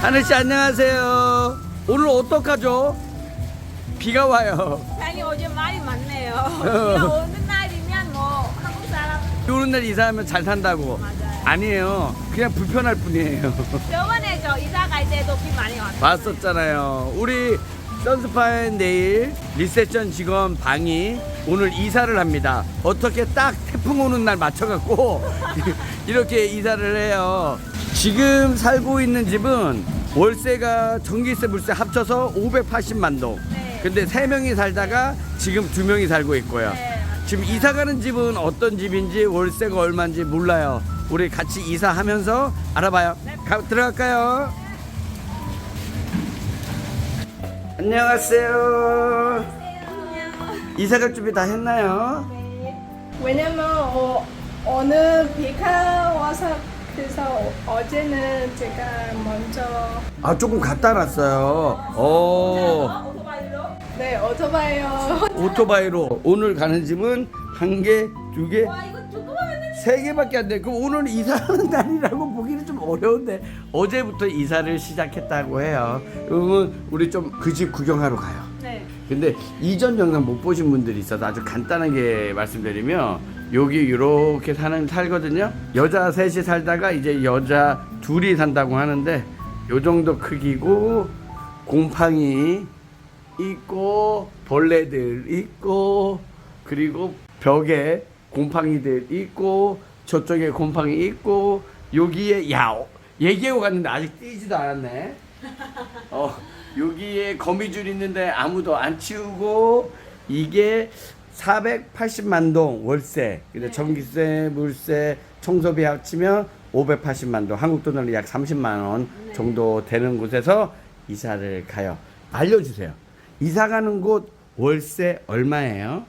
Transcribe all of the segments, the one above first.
하늘 씨 안녕하세요. 오늘 어떡하죠? 비가 와요. 사장님 어제 말이 많네요. 그냥 오는 날이면 뭐 한국 사람 오는 날 이사하면 잘 산다고. 맞아요. 아니에요. 그냥 불편할 뿐이에요. 저번에 저 이사 갈 때도 비 많이 왔어요. 봤었잖아요. 우리 선스파인 내일 리셉션 직원 방이 오늘 이사를 합니다. 어떻게 딱 태풍 오는 날 맞춰갖고 이렇게 이사를 해요. 지금 살고 있는 집은 월세가 전기세 물세 합쳐서 580만 동. 네. 근데 세 명이 살다가 지금 두 명이 살고 있고요. 네, 지금 이사 가는 집은 어떤 집인지 월세가 얼마인지 몰라요. 우리 같이 이사하면서 알아봐요. 가, 들어갈까요? 안녕하세요. 이사 갈 준비 다 했나요? 왜냐면 어, 오늘 비가 와서 그래서 어- 어제는 제가 먼저 아 조금 갖다 놨어요. 오 오토바이로? 네 오토바이요 오토바이로 오늘 가는 집은 한 개, 두 개, 와 이거 조그마한 세 개밖에 안 돼. 그럼 오늘 이사하는 날이라고 보기는 좀 어려운데 어제부터 이사를 시작했다고 해요. 그러면 우리 좀 그 집 구경하러 가요. 네. 근데 이전 영상 못 보신 분들이 있어서 아주 간단하게 말씀드리면 여기 이렇게 사는 살거든요. 여자 셋이 살다가 이제 여자 둘이 산다고 하는데 요 정도 크기고 곰팡이 있고 벌레들 있고 그리고 벽에 곰팡이들 있고 저쪽에 곰팡이 있고 여기에 야 어, 얘기하고 갔는데 아직 뛰지도 않았네. 어 여기에 거미줄 있는데 아무도 안 치우고 이게 480만 동 월세 근데 전기세 물세 청소비 합치면 580만 동 한국 돈으로 약 30만 원 정도 되는 곳에서 이사를 가요. 알려주세요. 이사 가는 곳 월세 얼마예요?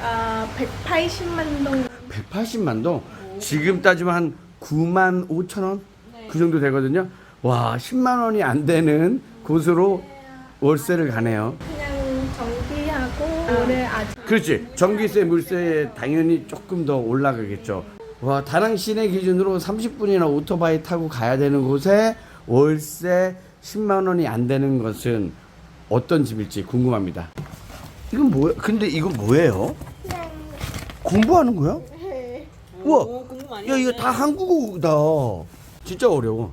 아 180만 동. 180만 동? 지금 따지면 한 9만 5천 원? 그 정도 되거든요. 와 10만 원이 안 되는 곳으로 월세를 가네요 그렇지. 전기세, 물세 당연히 조금 더 올라가겠죠. 와, 다낭 시내 기준으로 30분이나 오토바이 타고 가야 되는 곳에 월세 10만 원이 안 되는 것은 어떤 집일지 궁금합니다. 이건 뭐야? 근데 이건 뭐예요? 공부하는 거야? 우와. 오, 공부 많이 야, 이거. 다 한국어다. 진짜 어려워.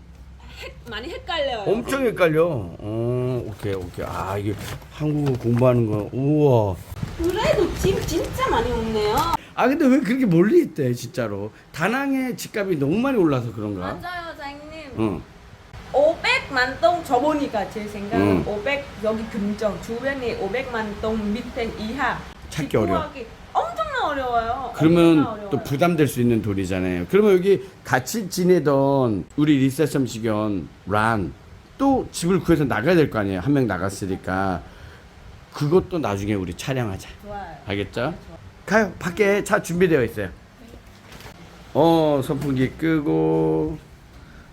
많이 헷갈려요. 엄청 헷갈려. 어, 오케이, 오케이. 아, 이게 한국어 공부하는 거. 우와. 그래도 집 진짜 많이 없네요. 아 근데 왜 그렇게 멀리 있대 진짜로 다낭의 집값이 너무 많이 올라서 그런가? 맞아요, 사장님. 응. 500만 동 저보니까 제 생각은 음. 500 여기 근정 주변에 500만 동 밑에 이하 찾기 집 어려워. 구하기 엄청나 어려워요. 엄청나 그러면 어려워요. 또 부담될 수 있는 돈이잖아요. 그러면 여기 같이 지내던 우리 리셉션 직원 란 또 집을 구해서 나가야 될 거 아니에요. 한 명 나갔으니까 그것도 나중에 우리 촬영하자. 좋아요. 알겠죠? 가요. 밖에 차 준비되어 있어요. 어, 선풍기 끄고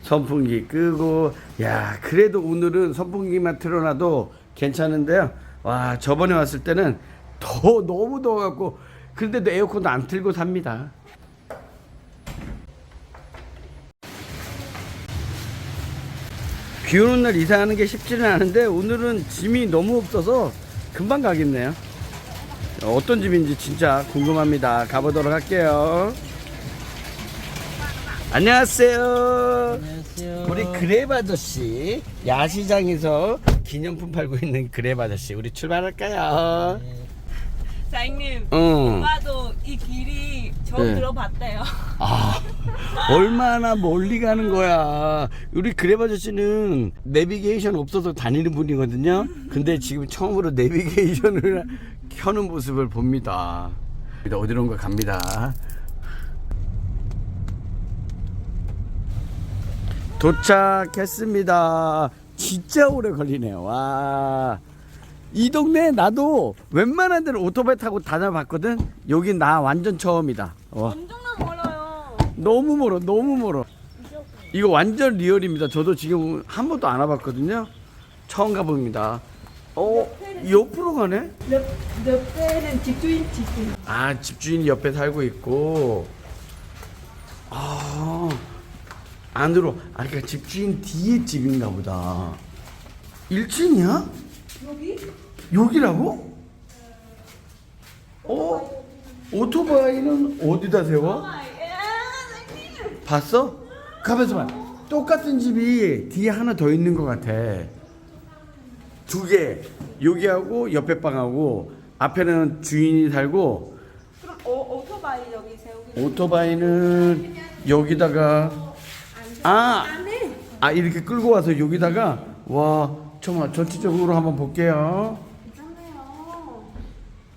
선풍기 끄고 야, 그래도 오늘은 선풍기만 틀어놔도 괜찮은데요. 와, 저번에 왔을 때는 더 너무 더워 갖고 근데도 에어컨도 안 틀고 삽니다. 비 오는 날 이사하는 게 쉽지는 않은데 오늘은 짐이 너무 없어서 금방 가겠네요. 어떤 집인지 진짜 궁금합니다. 가보도록 할게요. 안녕하세요. 안녕하세요. 우리 그랩 아저씨 야시장에서 기념품 팔고 있는 그랩 아저씨 우리 출발할까요? 사장님, 응. 오빠도 이 길이 처음 네. 들어봤대요. 아 얼마나 멀리 가는 거야. 우리 그랩 아저씨는 내비게이션 없어서 다니는 분이거든요. 근데 지금 처음으로 내비게이션을 켜는 모습을 봅니다. 어디론가 갑니다. 도착했습니다. 진짜 오래 걸리네요. 와. 이 동네 나도 웬만한 데는 오토바이 타고 다녀봤거든. 여긴 나 완전 처음이다. 와. 엄청나 멀어요. 너무 멀어, 너무 멀어. 이거 완전 리얼입니다. 저도 지금 한 번도 안 와봤거든요. 처음 가봅니다. 어, 옆으로 가네? 옆, 옆에는 집주인 집주인 아, 집주인이 옆에 살고 있고. 아, 안으로 아 그러니까 집주인 뒤에 집인가 보다 1층이야? 여기? 여기라고? 어? 오토바이는 어디다 세워? 봤어? 가면서 봐 똑같은 집이 뒤에 하나 더 있는 것 같아 두 개 여기하고 옆에 방하고 앞에는 주인이 살고 그럼 오, 오토바이 여기 세우기. 오토바이는 여기다가 아. 아 이렇게 끌고 와서 여기다가 와 정말 전체적으로 한번 볼게요.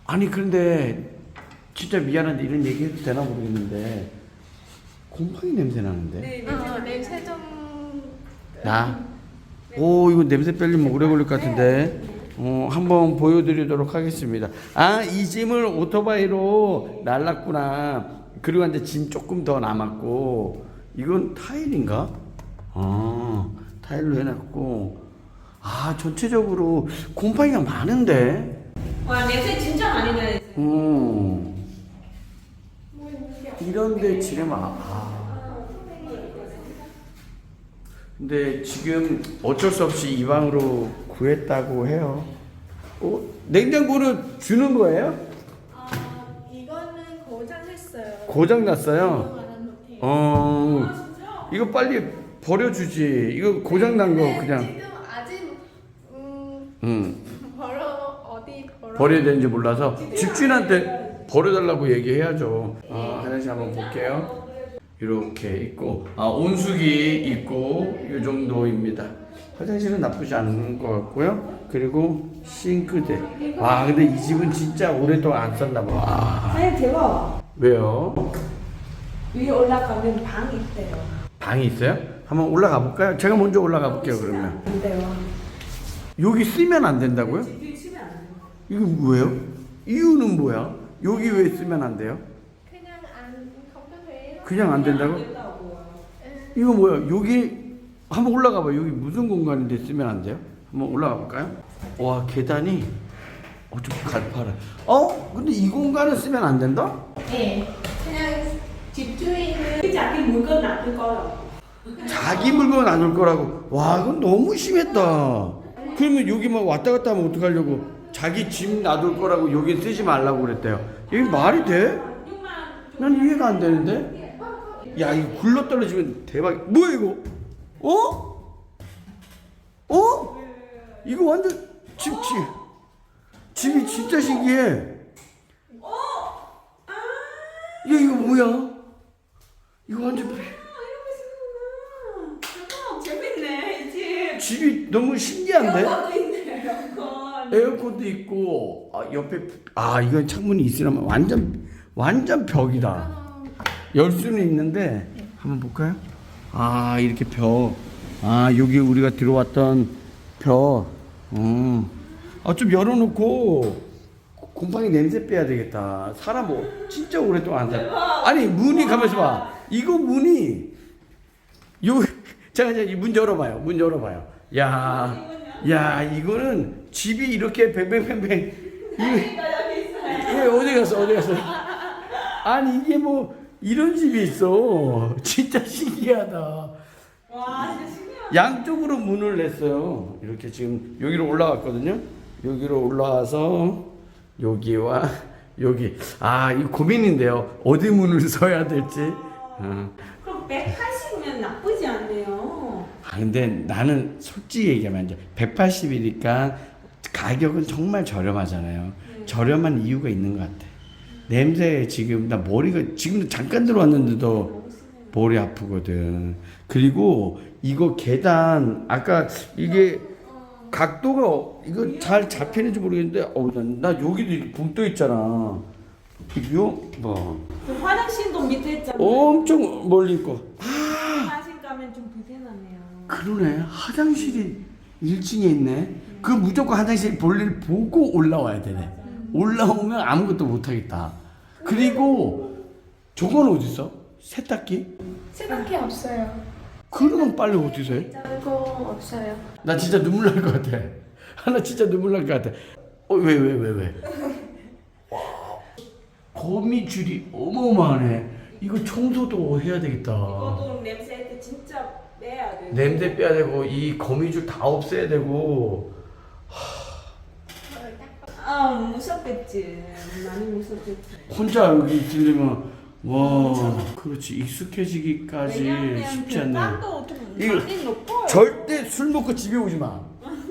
아니 그런데 진짜 미안한데 이런 얘기 해도 되나 모르겠는데 곰팡이 냄새 나는데 네, 네. 어, 냄새 좀 나? 오 이거 냄새 빼려면 오래 걸릴 것 같은데 어, 한번 보여드리도록 하겠습니다. 아 이 짐을 오토바이로 날랐구나. 그리고 이제 짐 조금 더 남았고 이건 타일인가? 아 타일로 해놨고 아 전체적으로 곰팡이가 많은데. 와, 냄새 진짜 많이 나요. 음. 이런데 지금 아, 아. 근데 지금 어쩔 수 없이 이 방으로 구했다고 해요. 어? 냉장고는 주는 거예요? 아, 이거는 고장했어요. 고장 났어요. 못해요. 어. 이거 빨리 버려주지. 이거 고장 난 거 그냥. 지금 아직 음 음. 버려야 되는지 몰라서 집주인한테 버려달라고 얘기해야죠. 아, 화장실 한번 볼게요. 이렇게 있고, 아, 온수기 있고, 이 정도입니다. 화장실은 나쁘지 않은 것 같고요. 그리고 싱크대. 와, 근데 이 집은 진짜 오랫동안 안 썼나 봐. 와, 선생님 대박. 왜요? 위에 올라가면 방 있대요. 방이 있어요? 한번 올라가 볼까요? 제가 먼저 올라가 볼게요, 그러면. 안 돼요. 여기 쓰면 안 된다고요? 집이 치면. 이거 뭐예요? 이유는 뭐야? 여기 왜 쓰면 안 돼요? 그냥 안 컴퓨터예요. 그냥 안 된다고? 이거 뭐야? 여기 한번 올라가 봐. 여기 무슨 공간인데 쓰면 안 돼요? 한번 올라가 볼까요? 와 계단이 어좀 가파라. 어? 근데 이 공간을 쓰면 안 된다? 네. 그냥 집주인은 자기 물건 놔둘 거라고. 자기 물건 안 올 거라고. 와 이건 너무 심했다. 그러면 여기 막 왔다 갔다 하면 어떡하려고? 자기 짐 놔둘 거라고 여기 쓰지 말라고 그랬대요. 이게 말이 돼? 난 이해가 안 되는데. 야 이거 굴러 떨어지면 대박. 뭐야 이거? 어? 어? 이거 완전 집 집. 집이 진짜 신기해. 야 이거 뭐야? 이거 완전 재밌네 이 집. 집이 너무 신기한데? 있네. 에어컨도 있고 아, 옆에 아 이건 창문이 있으려면 완전 완전 벽이다. 열 수는 있는데 한번 볼까요? 아 이렇게 벽. 아 여기 우리가 들어왔던 벽. 음. 아좀 열어놓고 곰팡이 냄새 빼야 되겠다. 사람 뭐 진짜 오랫동안 안 살. 아니 문이 가만있어 봐. 이거 문이 요 제가 이제 이문 열어봐요. 문 열어봐요. 야, 야 이거는 집이 이렇게 뱅뱅뱅뱅. 이게 이게 어디 갔어? 어디 갔어? 아니 이게 뭐 이런 집이 있어. 진짜 신기하다. 와 진짜 신기하다. 양쪽으로 문을 냈어요. 이렇게 지금 여기로 올라갔거든요. 여기로 올라와서 여기와 여기. 아, 이 고민인데요. 어디 문을 써야 될지. 어. 그럼 180이면 나쁘지 않네요. 아, 근데 나는 솔직히 얘기하면 이제 180이니까 가격은 정말 저렴하잖아요. 저렴한 이유가 있는 것 같아. 냄새 지금 나 머리가 지금도 잠깐 들어왔는데도 머리 아프거든. 그리고 이거 계단 아까 이게 각도가 이거 잘 잡히는지 모르겠는데 어, 나, 나 여기도 붕 떠 있잖아. 이거 뭐그 화장실도 밑에 있잖아요. 엄청 멀리 있고 화장실 가면 좀 불편하네요. 그러네 화장실이 1층에 있네 그 무조건 화장실 볼일 보고 올라와야 되네 올라오면 아무것도 못하겠다 그리고 저건 어디 있어? 세탁기? 세탁기 없어요. 그러면 빨리 어디서 해? 이거 없어요. 나 진짜 눈물 날 것 같아 나 진짜 눈물 날 것 같아 어 왜 왜 왜 왜, 와, 거미줄이 어마어마하네 이거 청소도 해야 되겠다. 이것도 냄새 진짜 빼야 돼. 냄새 빼야 되고 이 거미줄 다 없애야 되고 아 무섭겠지. 많이 무섭겠지. 혼자 여기 있으려면 와 그렇지 익숙해지기까지 왜냐면 쉽지 않네. 땀도 좀 이거 많이 높고. 절대 술 먹고 집에 오지 마.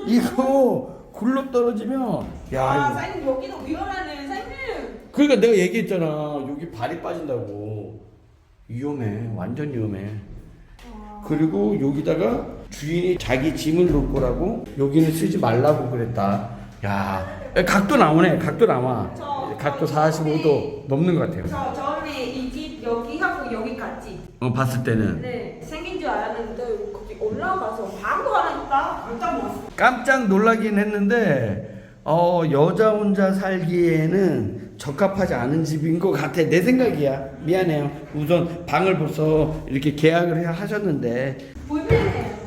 이거 굴러 떨어지면 야아 이거 사장님 여기도 위험하네 사장님. 그러니까 내가 얘기했잖아 여기 발이 빠진다고 위험해 완전 위험해. 그리고 여기다가 주인이 자기 짐을 놓을 거라고 여기는 쓰지 말라고 그랬다. 야 각도 나오네 각도 나와. 저- 각도 45도 넘는 것 같아요. 저 처음에 이 집 여기 하고 여기 같이. 어 봤을 때는 네 생긴 줄 알았는데 거기 올라가서 바로 하니까 깜짝 놀랐어. 깜짝 놀라긴 했는데 어 여자 혼자 살기에는 적합하지 않은 집인 것 같아 내 생각이야 미안해요 우선 방을 벌써 이렇게 계약을 해- 하셨는데 불편해요.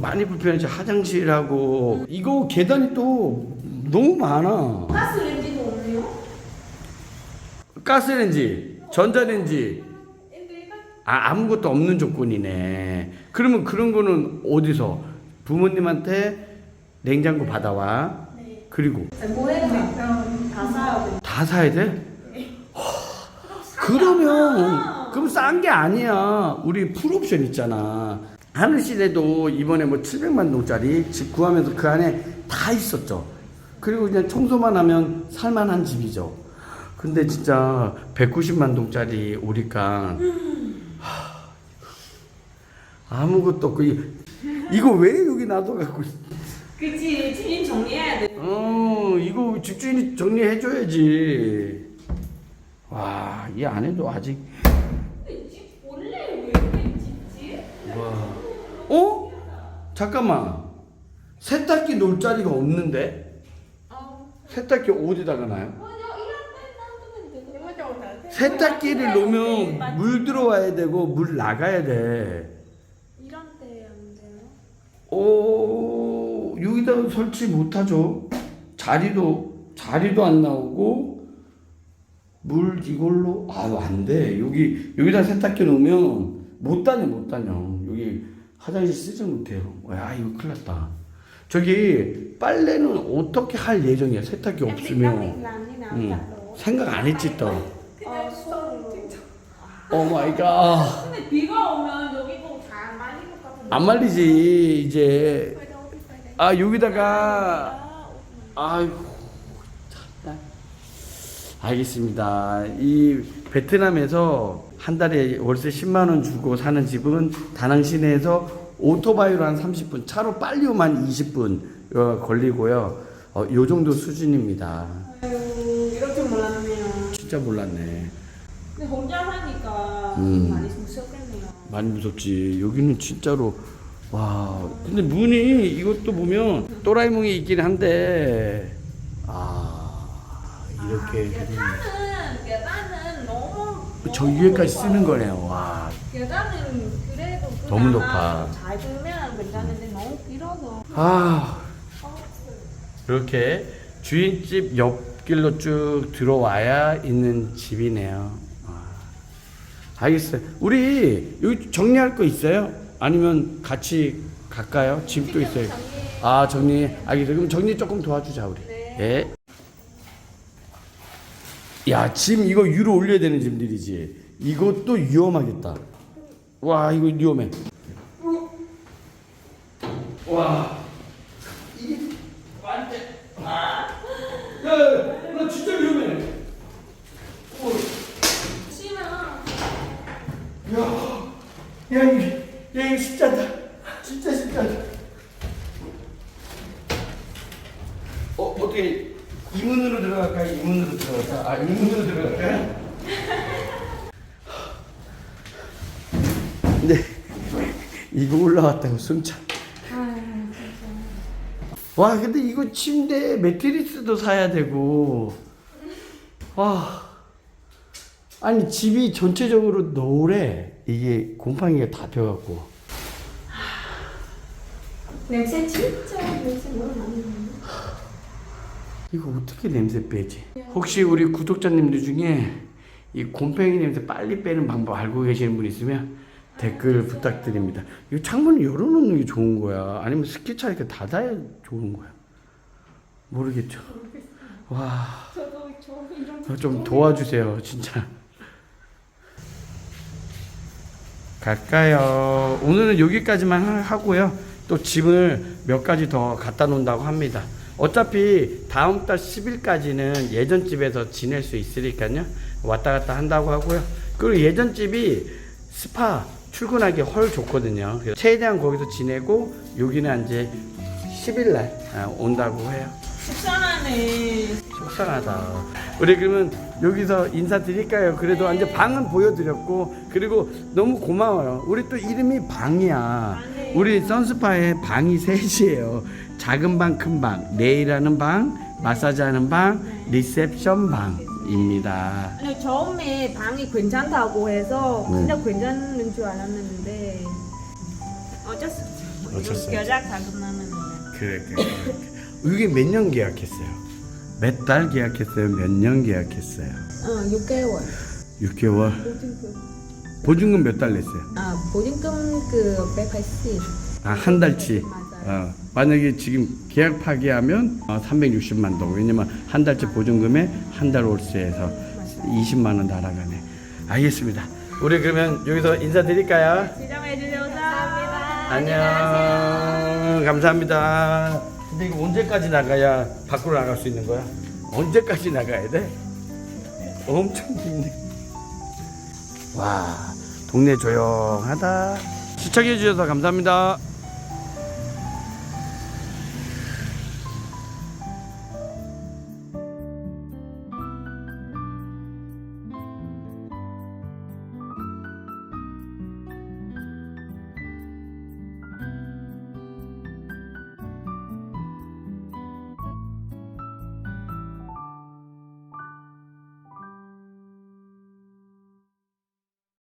많이 불편하지 화장실하고 이거 계단이 또 너무 많아 가스레인지도 없네요. 가스레인지 전자레인지 아, 아무것도 없는 조건이네 그러면 그런 거는 어디서 부모님한테 냉장고 받아와 그리고 뭐해? 다 사야 돼. 다 사야 돼? 그러면 그럼 싼 게 아니야. 우리 풀옵션 있잖아. 하늘시대도 이번에 뭐 700만 동짜리 집 구하면서 그 안에 다 있었죠. 그리고 그냥 청소만 하면 살만한 집이죠. 근데 진짜 190만 동짜리 하, 아무것도 없고 이- 이거 왜 여기 놔둬갖고 그치 주인 정리해야 돼. 어, 이거 집주인이 정리해줘야지. 와, 이 안에도 아직. 근데 집 원래 왜 이렇게 짓지? 와. 어? 잠깐만. 세탁기 놓을 자리가 없는데? 어. 세탁기 어디다가 놔요? 세탁기를 놓으면 물 들어와야 되고 물 나가야 돼. 이런 데안 돼요? 오, 여기다 설치 못하죠. 자리도, 자리도 안 나오고, 물 이걸로, 아유, 안 돼. 여기, 여기다 세탁기 놓으면 못 다녀, 못 다녀. 여기 화장실 쓰지 못해요. 야, 이거 큰일 났다. 저기, 빨래는 어떻게 할 예정이야? 세탁기 없으면. 응. 생각 안 했지, 또. 아 손으로. 오 마이 갓. 근데 비가 오면 여기도 잘 말릴 것 같은데. 안 말리지, 이제. 아, 여기다가. 아이고 참나. 알겠습니다. 이 베트남에서 한 달에 월세 10만 원 주고 사는 집은 다낭 시내에서 오토바이로 한 30분, 차로 빨리 오면 20분 어, 걸리고요. 어, 요 정도 수준입니다. 아유 줄 몰랐네요. 진짜 몰랐네. 근데 혼자 사니까 음. 많이 무섭겠네요. 많이 무섭지. 여기는 진짜로 와. 근데 문이 이것도 보면 또라이몽이 있긴 한데 아 이렇게 해주네. 계단은 계단은 너무 저 위에까지 쓰는 거네요. 와. 계단은 너무 그나마 높아. 잘 들면 괜찮은데 너무 길어서. 아 이렇게 주인집 옆길로 쭉 들어와야 있는 집이네요. 아, 알겠어요. 우리 여기 정리할 거 있어요? 아니면 같이 갈까요? 짐도 있어요. 아 정리 알겠어요. 그럼 정리 조금 도와주자 우리. 네. 야, 짐 이거 위로 올려야 되는 짐들이지. 이것도 위험하겠다. 와, 이거 위험해. 와. 이게 완전 아. 야, 야, 나 진짜 위험해. 어, 심은 야, 야 이게, 야 이거 진짜다. 진짜 진짜다. 어 어떻게 이 문으로 들어갈까요? 이 문으로 들어갈까? 아, 이 문으로 들어갈까요? 근데 이거 올라왔다고 숨차. 와 근데 이거 침대 매트리스도 사야 되고 와 아니 집이 전체적으로 노래 이게 곰팡이가 다 펴갖고 냄새 진짜 냄새 너무 많이 나요. 이거 어떻게 냄새 빼지? 혹시 우리 구독자님들 중에 이 곰팡이 냄새 빨리 빼는 방법 알고 계시는 분 있으면 댓글 부탁드립니다. 이 창문을 열어놓는 게 좋은 거야? 아니면 스키차 이렇게 닫아야 좋은 거야? 모르겠죠. 와, 이런 좀 도와주세요, 진짜. 갈까요? 오늘은 여기까지만 하- 하고요. 또 짐을 몇 가지 더 갖다 놓는다고 합니다. 어차피 다음 달 10일까지는 예전 집에서 지낼 수 있으니까요. 왔다 갔다 한다고 하고요. 그리고 예전 집이 스파 출근하기 헐 좋거든요. 최대한 거기서 지내고 여기는 이제 10일 날 아, 온다고 해요. 속상하네. 속상하다. 우리 그러면 여기서 인사드릴까요? 그래도 이제 방은 보여드렸고 그리고 너무 고마워요. 우리 또 이름이 방이야. 우리 선스파에 방이 셋이에요. 작은 방, 큰 방, 네일하는 방, 마사지하는 방, 리셉션 방 입니다. 아니 처음에 방이 괜찮다고 해서 네. 진짜 괜찮은 줄 알았는데 어쩔 수 없죠. 어쩔 수 없죠. 여자 자금나면 그래, 그래. 이게 몇 년 계약했어요? 몇 달 계약했어요? 몇 년 계약했어요? 어 6개월. 6개월. 보증금. 보증금 몇 달 냈어요? 아 보증금 그 180. 아, 한 달치. 맞아요. 어, 만약에 지금 계약 파기하면 어, 360만 동. 왜냐면 한 달치 보증금에 한 달 월세에서 20만 원 날아가네. 알겠습니다. 우리 그러면 여기서 인사드릴까요? 지정해 주셔서 감사합니다. 안녕. 감사합니다. 근데 이거 언제까지 나가야 밖으로 나갈 수 있는 거야? 언제까지 나가야 돼? 엄청 힘내. 와, 동네 조용하다. 시청해 주셔서 감사합니다.